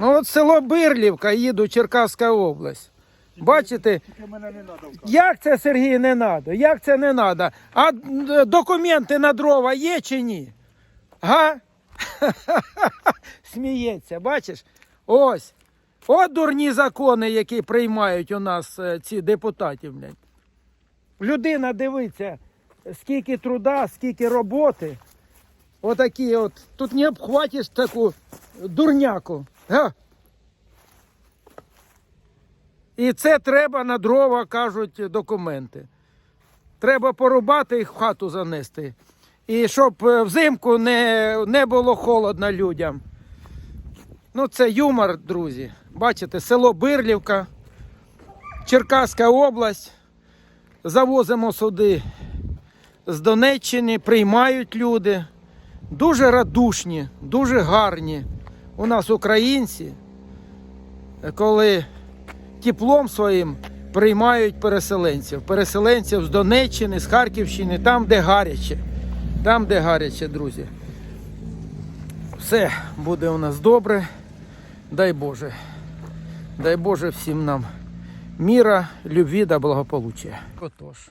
Ну от село Бирлівка, їду Черкаська область. Бачите, як це Сергій не треба? Як це не треба? А документи на дрова є чи ні? Га? Сміється, бачиш? Ось. От дурні закони, які приймають у нас е, ці депутатів. Людина дивиться, скільки труда, скільки роботи. Отакі от. Тут не обхватиш таку дурняку. І це треба на дрова, кажуть, документи. Треба порубати і в хату занести. І щоб е, взимку не, не було холодно людям. Ну, це юмор, друзі. Бачите, село Бирлівка, Черкаська область. Завозимо сюди з Донеччини, приймають люди. Дуже радушні, дуже гарні. У нас українці, коли теплом своїм приймають переселенців. Переселенців з Донеччини, з Харківщини, там, де гаряче. Там, де гаряче, друзі. Все буде у нас добре. Дай Боже. Дай Боже всім нам міра, любві та благополуччя. Отож.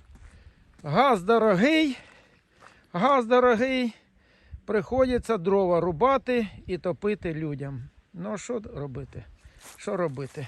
Газ дорогий, газ дорогий. Приходиться дрова рубати і топити людям. Ну, що робити? Що робити?